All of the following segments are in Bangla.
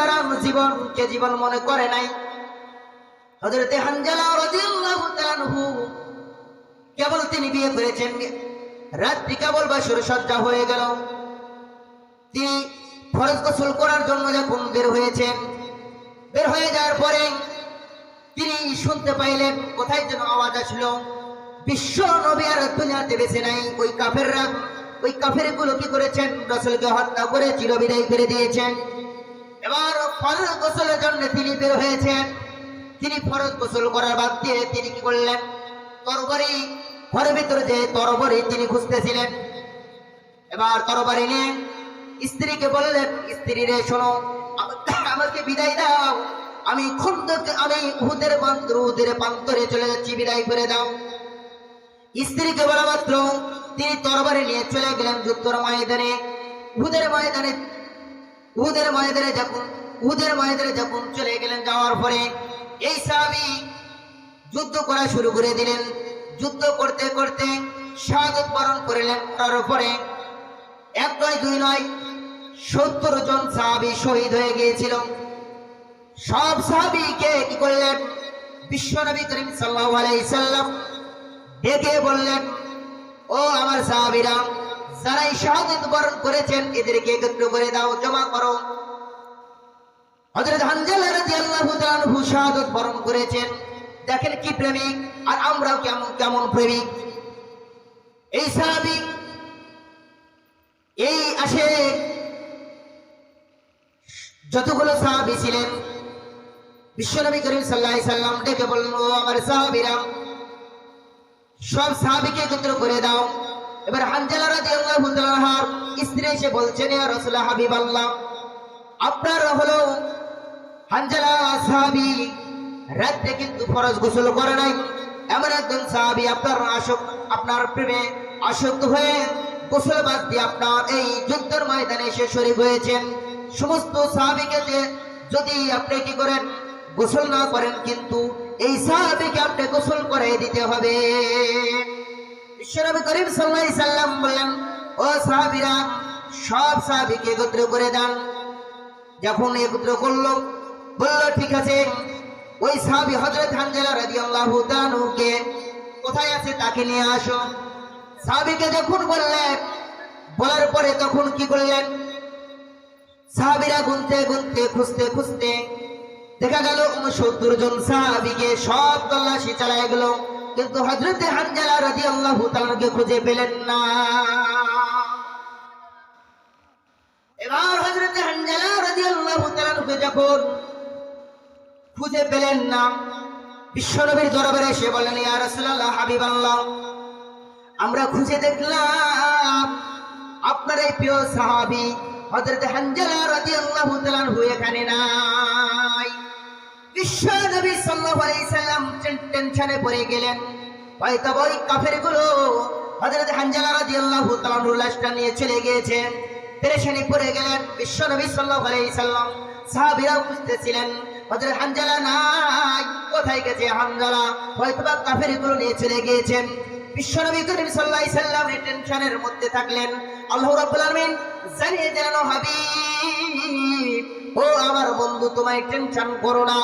তারা জীবনকে জীবন মনে করে নাই। হজরতে কেবল তিনি বিয়ে করেছেন। রাত্রি কেবল বাসর সজ্জা হয়ে গেল। তিনি ফরজ গোসল করার জন্য যখন বের হয়েছেন, বের হয়ে যাওয়ার পরে তিনি শুনতে পাইলেন, কোথায় যেন আওয়াজ আসলো। বিশ্ব নবী আর দুনিয়াতে বেছে নাই ওই কাফেররা। ওই কাফেরগুলো কি করেছেন? রসুলকে হত্যা করে চিরবিদায় করে দিয়েছেন। এবার ফরজ গোসলের জন্য তিনি বের হয়েছেন। তিনি ফরজ গোসল করার বাদ দিয়ে তিনি কি করলেন? তরবারি ঘরের ভিতরে যে তরবারি তিনি খুঁজতেছিলেন। এবার তরবারি নিয়ে স্ত্রীকে বললেন, স্ত্রী রে, শোনো, আমাকে বিদায় দাও। আমি খন্দক, আমি উহুদের পান্তর উহুদের পান্তরে চলে যাচ্ছি, বিদায় করে দাও। স্ত্রীকে বলা মাত্র, তিনি তরবারি নিয়ে চলে গেলেন যুদ্ধর ময়দানে। উহুদের ময়দানে উহুদের ময়দানে যখন উহুদের ময়দানে যখন চলে গেলেন, যাওয়ার পরে এই সাহাবী যুদ্ধ করা শুরু করে দিলেন। যুদ্ধ করতে করতে স্বাগত বরণ করলেন, করার পরে এক নয়, দুই নয়, সত্তর জন সাহাবি শহীদ হয়ে গিয়েছিল। সব সাহাবিকে কি করলেন? বিশ্বনবী করিম সাল্লাল্লাহু আলাইহি সাল্লাম ডেকে বললেন, ও আমার সাহাবীরা যারাই শাহাদত বরণ করেছেন, এদেরকে একত্র করে দাও, জমা করো। হযরত হানজালা রাদিয়াল্লাহু তাআলা শাহাদত বরণ করেছেন। দেখেন কি প্রেমিক, আর আমরাও কেমন কেমন প্রেমিক। এই সাহাবী, এই আসে যতগুলো সাহাবী ছিলেন, বিশ্বনবী করিম সাল্লাল্লাহু সাল্লাম ডেকে বললেন, ও আমার সাহাবীরা, সব সাহাবীকে একত্র করে দাও। এবার হানজালা রাদিয়াল্লাহু তাআলা স্ত্রী এসে বলছেন ইয়া হাবিবাল্লাহ, আপনার হলো হানজালা সাহাবী, রাতে কিন্তু ফরজ গোসল করে নাই। এমন একজন সাহাবী আপনার আশক আপনার প্রেমে আসক্ত হয়ে গোসল বাদ দিয়ে আপনার এই যুদ্ধের ময়দানে এসে শরীক হয়েছেন। সমস্ত সাহাবীকে যদি আপনি কি করেন, গোসল না করেন কিন্তু এই সাহাবিকে আপনি গোসল করে দিতে হবে। বিশ্বনবী করিম আলাইহি সাল্লাম বললেন, ও সাহাবীরা, সব সাহাবীকে একত্র করে দেন। যখন একত্র করল, বলল, ঠিক আছে, ওই সাহাবী হযরত হানজালা রাদিয়াল্লাহু তাআলাকে কোথায় আছে তাকে নিয়ে আসো। সাহাবীকে যখন বললেন, বলার পরে তখন কি করলেন? সাহাবীরা গুনতে গুনতে, খুঁজতে খুঁজতে দেখা গেল উনসত্তর জন সাহাবীকে সব তল্লাশি চালায় গেল। কিন্তু হযরতে হানজালা রাদিয়াল্লাহু তাআলাকে খুঁজে পেলেন না। এবার হযরতে হানজালা রাদিয়াল্লাহু তাআলাকে যখন খুঁজে পেলেন না বিশ্বনবীর দরবারে এসে বলেন ইয়া রাসূলুল্লাহ, হাবিবাল্লাহ, আমরা খুঁজে দেখলাম আপনার এই প্রিয় সাহাবী হযরত হানজালা রাদিয়াল্লাহু তাআলা হু এখানে নাই। বিশ্ব নবী সাল্লাল্লাহু আলাইহি সাল্লাম টেনশনে পড়ে গেলেন। হয়তো ওই কাফেরগুলো হযরত হানজালা রাদিয়াল্লাহু তাআলা লাশটা নিয়ে চলে গিয়েছে। পেরেশানি পড়ে গেলেন। বিশ্ব নবী সাল্লাল্লাহু সাল্লাম সাহাবীরাও বুঝতেছিলেন, হযরত হানজালা নাই, কোথায় গেছে হানজালা? হয়তো বা নিয়ে চলে গিয়েছেন। বিশ্বনবী করিম আলাইহি সাল্লাম টেনশনের মধ্যে থাকলেন। আল্লাহ রাব্বুল আলামিন জানিয়ে দিলেন ও আমার বন্ধু, তোমায় টেনশন করো না।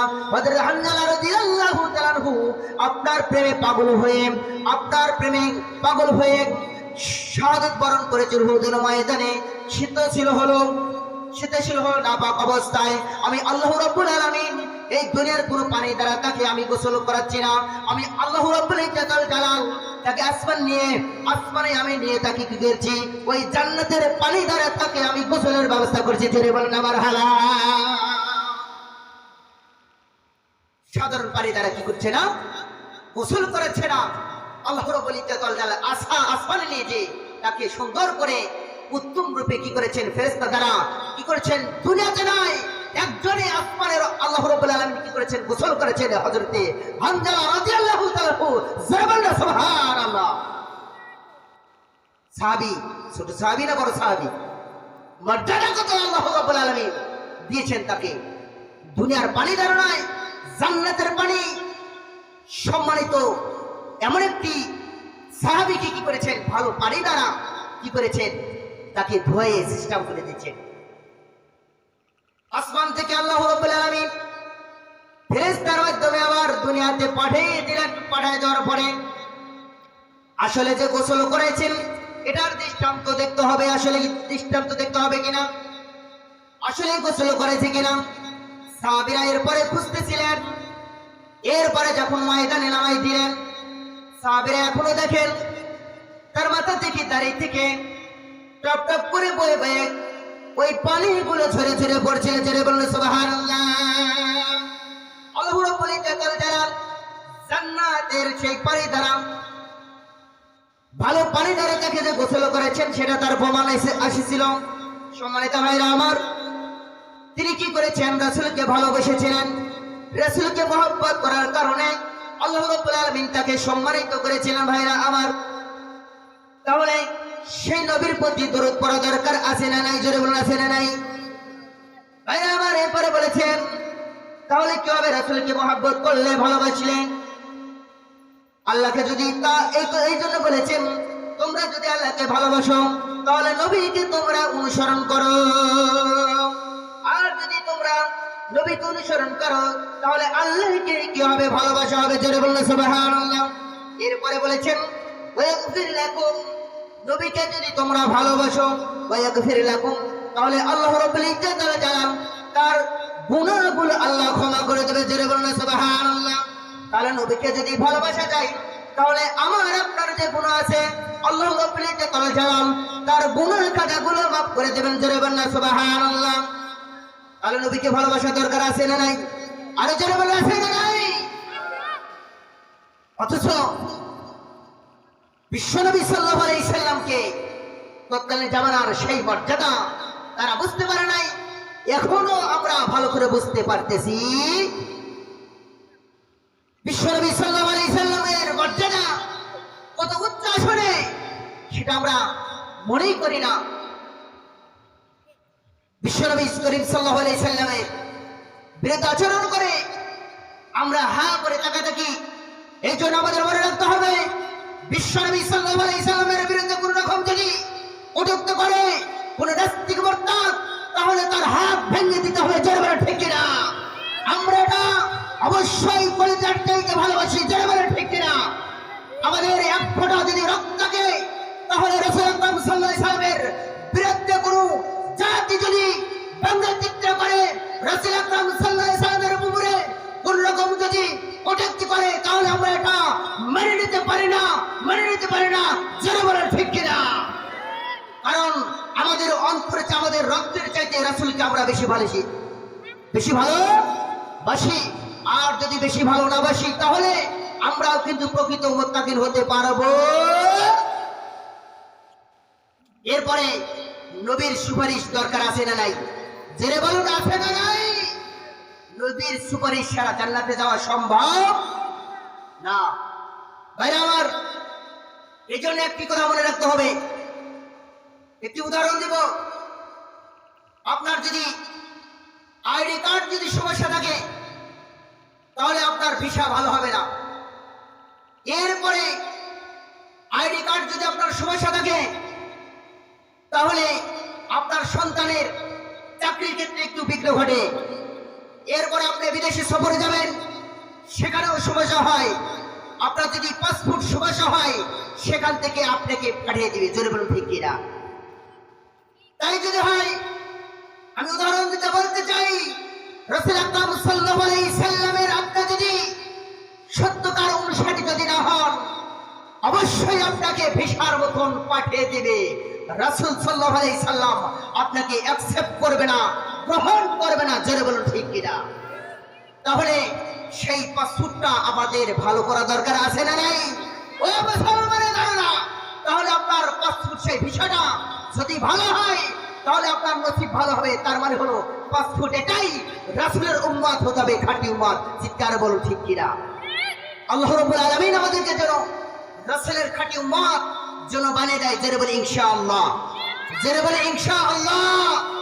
আপনার প্রেমে পাগল হয়ে, আপনার প্রেমে পাগল হয়ে শাহাদাত বরণ করেছিল হুদুর ময়দানে। শীত ছিল হলো শীতশীল হলো নাপাক অবস্থায়। আমি আল্লাহ রাব্বুল আলামিন এই দুনিয়ার কোনো পানি দ্বারা তাকে আমি গোসল করাচ্ছি না। আমি আল্লাহ রাব্বুল জালাল তাকে আসমান নিয়ে, আসমানে আমি নিয়ে তাকে কি করছি? ওই জান্নাতের পানি দ্বারা তাকে আমি গোসলের ব্যবস্থা করছি। জোরে বলেন, আমার হালা। সাধারণ পানি দ্বারা কি করছে না? গোসল করেছে না। আল্লাহ রাব্বুল ইজ্জাতুল জালাল আসা আসমানে নিয়ে যে তাকে সুন্দর করে উত্তম রূপে কি করেছেন? ফেরেশতা দ্বারা কি করেছেন? দুনিয়াতে নয় একজনে আসমানের আল্লাহ রাব্বুল আলামিন কি করেছেন, গোসল করেছেন পানি সম্মানিত এমন একটি সাহাবিকে কি করেছেন? ভালো পানি দ্বারা কি করেছেন? তাকে ধুয়ে সিস্টেম করে দিয়েছেন। আসমান থেকে আল্লাহ আলামিন ফেরেশতার মাধ্যমে আবার দুনিয়াতে পাঠিয়ে দিলেন, পাঠিয়ে দেওয়ার পরে আসলে যে গোসল করেছেন, এটার দৃষ্টান্ত দেখতে হবে, আসলে দৃষ্টান্ত দেখতে হবে কিনা? আসলে গোসল করেছে কিনা? সাহাবীরা এরপরে খুঁজতেছিলেন। এরপরে যখন ময়দানে নামাই দিলেন, সাহাবীরা এখনও দেখেন, তার মাথা থেকে দাঁড়িয়ে থেকে টপ টপ করে বয়ে বয়ে ওই পানিগুলো ঝরে ঝরে পড়ছে ঝরে বলল সুবহানাল্লাহ। আল্লাহ রাব্বুল জান্নাতের সেই পানি দ্বারা ভালো পানি দ্বারা তাকে যে গোসল করেছেন, সেটা তার প্রমাণ আসিছিল। সম্মানিত ভাইরা আমার, তিনি কি করেছেন? রাসূলকে ভালোবেসেছিলেন। রাসূলকে মহব্বত করার কারণে আল্লাহ তাকে সম্মানিত করেছিলেন ভাইরা আমার। তাহলে সেই নবীর প্রতি দরদ পড়া দরকার আছে না নাই? জোরে বলুন, আছে না নাই? ভাইরা আমার, এরপরে বলেছেন তাহলে কীভাবে রাসূলকে মহব্বত করলে ভালোবাসলে? আল্লাহকে যদি তা এই এই জন্য বলেছেন, তোমরা যদি আল্লাহকে ভালোবাসো, তাহলে নবীকে তোমরা অনুসরণ করো। আর যদি তোমরা নবীকে অনুসরণ করো, তাহলে আল্লাহকে কীভাবে ভালোবাসা হবে। জোরে বললে সুবহানাল্লাহ। এরপরে বলেছেন, ওয়াগফির লাকুম। নবীকে যদি তোমরা ভালোবাসো, ওয়াগফির লাকুম। তাহলে আল্লাহ রাব্বুল ইজ্জত জালাল তার গুনাহগুলো আল্লাহ ক্ষমা করে দেবে সুবহানাল্লাহ। তাহলে নবীকে যদি ভালোবাসা যায়, তাহলে আমার আপনার যে গুণ আছে, আল্লাহ তার কাটাগুলো মাফ করে দেবেন, জোরে সুবহানাল্লাহ। তাহলে নবীকে ভালোবাসা দরকার আছে না নাই? আরে জোরে আছে না নাই? অথচ তৎকালীন জামানার সেই মর্যাদা তারা বুঝতে পারে নাই। এখনও আমরা ভালো করে বুঝতে পারতেছি। বিশ্বনবী সাল্লাল্লাহু আলাইহি সাল্লামের মর্যাদা কত উচ্চ আসনে, সেটা আমরা মনেই করি না। বিশ্বনবী করিম সাল্লাল্লাহু আলাইহি সাল্লামের বিরুদ্ধে আচরণ করে আমরা হা করে তাকা থাকি এই জন্য আমাদের মনে রাখতে হবে, বিশ্বনবী সাল্লাল্লাহু আলাইহি সাল্লামের বিরুদ্ধে কোন রকম যদি কটূক্ত করে, কোন নাস্তিক মোরতাদ তাহলে তার হাত ভেঙে দিতে হবে, জোরে বলে, ঠিক না আমরা এটা অবশ্যই কলিজার চাইতে ভালোবাসি, জোরে বলে, ঠিক না আমাদের এক ফোঁটা যদি রক্ত তাহলে রসুল আকরাম আলাইহি সাল্লামের বিরুদ্ধে কোনো জাতি যদি ব্যঙ্গচিত্র করে, রসুল আকরাম আলাইহি সাল্লামের উপরে কোন রকম যদি কটাক্তি করে, তাহলে আমরা এটা মেনে নিতে পারি না, মেনে নিতে পারি না, জোরে বলে, ঠিক কিনা? কারণ আমাদের অন্তরে আমাদের রক্তের চাইতে রাসূলকে আমরা বেশি ভালোবাসি। বেশি ভালো? বাসি। আর যদি বেশি ভালো না বাসি, তাহলে আমরাও কিন্তু প্রকৃত মোত্তাকিন হতে পারব। এরপরে নবীর সুপারিশ দরকার আছে না নাই? জেনে বলুন, আছে না নাই? নবীর সুপারিশ ছাড়া জান্নাতে যাওয়া সম্ভব না। ভাইরা আমার এই জন্য একটি কথা মনে রাখতে হবে। একটি উদাহরণ দিব। আপনার যদি আইডি কার্ড যদি সমস্যা থাকে, তাহলে আপনার ভিসা ভালো হবে না। এরপরে আইডি কার্ড যদি আপনার সমস্যা থাকে, তাহলে আপনার সন্তানের চাকরির ক্ষেত্রে একটু বিঘ্ন ঘটে। এরপরে আপনি বিদেশে সফরে যাবেন, সেখানেও সমস্যা হয়। আপনার যদি পাসপোর্ট সমস্যা হয়, সেখান থেকে আপনাকে পাঠিয়ে দিবে, জোরে বলুন, ঠিক কিনা? তাই যদি হয়, আমি উদাহরণ দিতে বলতে চাই, রসুল আকরাম সাল্লাল্লাহু আলাইহি সাল্লামের আপনি যদি সত্যকার অনুসারী যদি না হন, অবশ্যই আপনাকে ভিসার মতন পাঠিয়ে দিবে। রাসূল সাল্লাল্লাহু আলাইহি সাল্লাম আপনাকে অ্যাকসেপ্ট করবে না, গ্রহণ করবে না, জোরে বলুন ঠিক কিনা? তাহলে সেই পাসপোর্টটা আমাদের ভালো করা দরকার আছে না নাই? ও মুসলমানের ধারণা, তাহলে আপনার পাসপোর্ট, সেই বিষয়টা যদি ভালো হয়, তাহলে আপনার নসিব ভালো হবে। তার মানে হলো, পাঁচ ফুট এটাই রাসুলের উম্মাদ হতে হবে, খাঁটি উম্মাদ চিৎকার বলুন, ঠিক কিনা আল্লাহ রবুল আলমিন আমাদেরকে যেন রাসুলের খাঁটি উম্মাদ যেন বানিয়ে দেয়। যেন বলে, ইনশাআল্লাহ। যেন বলে, ইনশাআল্লাহ।